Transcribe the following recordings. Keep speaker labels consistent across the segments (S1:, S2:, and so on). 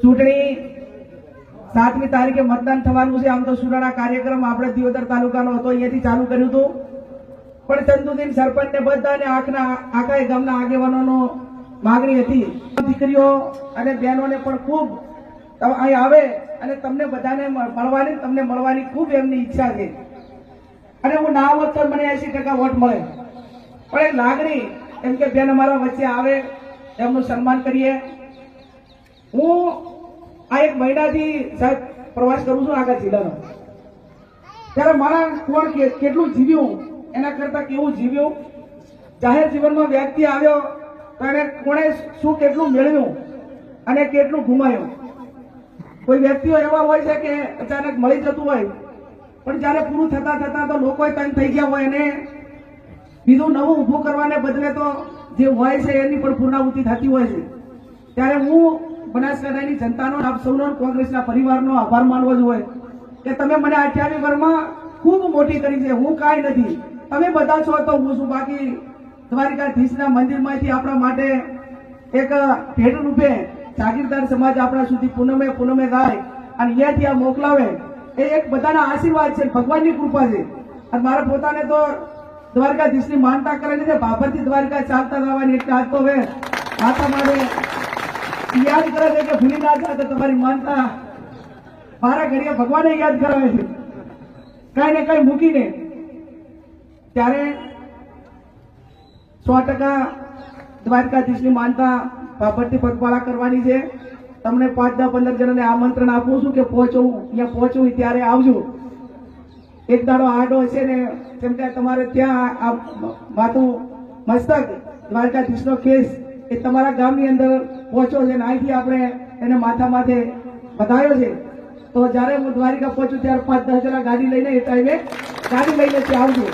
S1: ચૂંટણી સાતમી તારીખે મતદાન થવાનું છે. આમ તો સુરાણા કાર્યક્રમ આપણે દિયોદર તાલુકાનો હતો. અહીંયાથી ચાલુ કર્યું હતું. પણ ચંદુદીન સરપંચ ને બધાને આખના આખા ગામના આગેવાનોનો માગણી હતી. દીકરીઓ અને બહેનોને પણ ખૂબ અહીં આવે અને તમને બધાને મળવાની, તમને મળવાની ખૂબ એમની ઈચ્છા છે. અને હું ના હોત તો મને એસી ટકા વોટ મળે. પણ એ લાગણી એમ કે બેન અમારા વચ્ચે આવે, એમનું સન્માન કરીએ. હું આ એક મહિનાથી સાહેબ પ્રવાસ કરું છું આગળ જિલ્લાનો. ત્યારે મારા કોણ કેટલું જીવ્યું એના કરતા કેવું જીવ્યું? જાહેર જીવનમાં વ્યક્તિ આવ્યો તો એને કોણે શું કેટલું મેળવ્યું અને કેટલું ગુમાયું કોઈ વ્યક્તિઓ એવા હોય છે કે અચાનક મળી જતું હોય, પણ જ્યારે પૂરું થતા થતા તો લોકો તંગ થઈ ગયા હોય અને બીજું નવું ઊભું કરવાને બદલે તો જે હોય છે એની પણ પૂર્ણાહુતિ થતી હોય છે. ત્યારે હું બનાસકાંઠાની જનતાનો આપ સૌનો કોંગ્રેસના પરિવારનો આભાર માનવો જ કે તમે મને અઠ્યાવીસ વર્ષમાં ખૂબ મોટી કરી છે. હું કાંઈ નથી. તમે બધા છો તો હું છું. બાકી દ્વારિકાધીશના મંદિરમાંથી આપણા માટે એક ભેટ રૂપે જાગીરદાર સમાજ આપણા સુધી પૂનમે પૂનમે ગાય અને અહીંયાથી આ મોકલાવે એ એક બધાના આશીર્વાદ છે. ભગવાનની કૃપા છે. અને મારા પોતાને તો દ્વારકાધીશની માનતા કરેલી છે. બાબરથી દ્વારકા ચાલતા રહેવાની એટલે આજ તો હવે માતા મારે યાદ કરે છે કે ભૂલી ના જાય તો તમારી માનતા મારા ઘડીએ ભગવાને યાદ કરાવે છે. કઈ ને કઈ મૂકીને ત્યારે સો ટકા દ્વારકાધીશની માનતા બાબરથી પગપાળા કરવાની છે. તમને પાંચ દસ પંદર જણાને આમંત્રણ આપું છું કે પહોંચવું અહીંયા પહોંચવું ત્યારે આવજો. એક દાડો આડો હશે ને કેમ કે તમારે ત્યાં આ માથું મસ્તક દ્વારકાધીશનો કેસ એ તમારા ગામની અંદર પહોંચ્યો છે અને અહીંથી આપણે એને માથા માથે વધાર્યો છે. તો જ્યારે હું દ્વારિકા પહોંચું ત્યારે પાંચ દસ જણા ગાડી લઈને એ ટાઈમે ગાડી લઈને ત્યાં આવજો.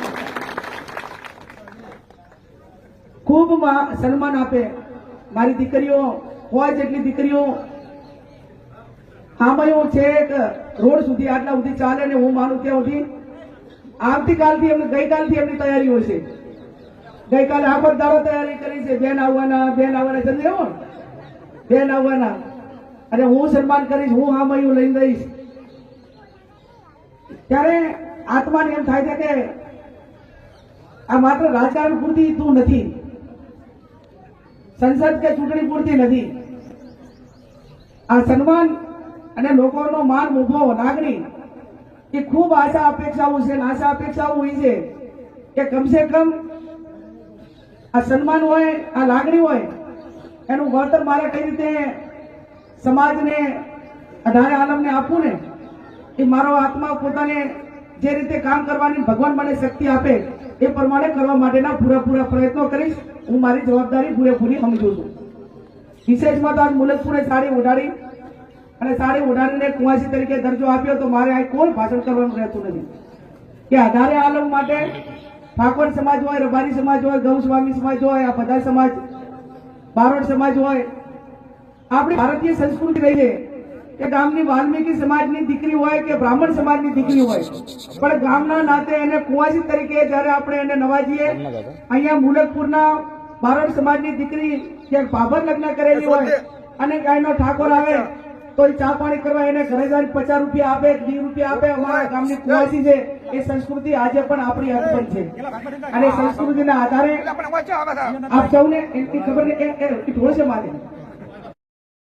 S1: ખૂબ સન્માન આપે. મારી દીકરીઓ હોય જેટલી દીકરીઓ આમાં છે એક રોડ સુધી આટલા સુધી ચાલે ને હું માનું ત્યાં સુધી આવતીકાલથી એમને ગઈકાલથી એમની તૈયારી હોય છે. ગઈકાલે આખો દાડો તૈયારી કરી છે. બેન આવવાના બેન આવવાના જલ્દી આવો બેન આવવાના. અને હું સન્માન કરીશ, હું આ મયું લઈ દઈશ ત્યારે આત્માને એમ થાય છે કે આ માત્ર રાજકારણ પૂરતી તું નથી. સંસદ કે ચૂંટણી પૂરતી નથી. આ સન્માન અને લોકોનો માન ઊભો લાગણી એ ખૂબ આશા અપેક્ષાઓ છે આશા અપેક્ષાઓ હોય છે કે કમસે કમ આ સન્માન હોય, આ લાગણી હોય, એનું વળતર મારે કઈ રીતે સમાજને, અઢારે આલમને આપવું ને, એ મારો આત્મા પોતાને જે રીતે કામ કરવાની ભગવાન મને શક્તિ આપે, એ પ્રમાણે કરવા માટેના પૂરેપૂરા પ્રયત્નો કરીશ. હું મારી જવાબદારી પૂરેપૂરી સમજુ છું. વિશેષમાં તો આજ મુલકપુરે સાડી ઉડાડી અને સાડી ઉડાડીને કુંવાસી તરીકે દરજ્જો આપ્યો તો મારે આ કોઈ ભાષણ કરવાનું રહેતું નથી. કે અઢારે આલમ માટે ઠાકોર સમાજ હોય, રબારી સમાજ હોય ગૌ સ્વામી સમાજ હોય, આ બધા સમાજ, બારોટ સમાજ હોય. આપણી ભારતીય સંસ્કૃતિ રહીએ કે ગામની વાલ્મીકી સમાજની દીકરી હોય કે બ્રાહ્મણ સમાજની દીકરી હોય. પણ ગામના નાતે એને કુંવાસી તરીકે જ્યારે આપણે એને નવાજીએ, અહીંયા મુલકપુરના બારોટ સમાજની દીકરી ક્યાંક ભાભર લગ્ન કરેલી હોય અને ગાયનો ઠાકોર આવે, તો એ ચા પાણી કરવા એને ઘરે જઈને પચાસ રૂપિયા આપે, વીસ રૂપિયા આપે અમારા ગામની કુંવાસી છે. એ સંસ્કૃતિ આજે પણ આપણી અકબંધ છે. અને સંસ્કૃતિના આધારે આપ સૌને એની ખબર ને કે ઢોળ છે મારે.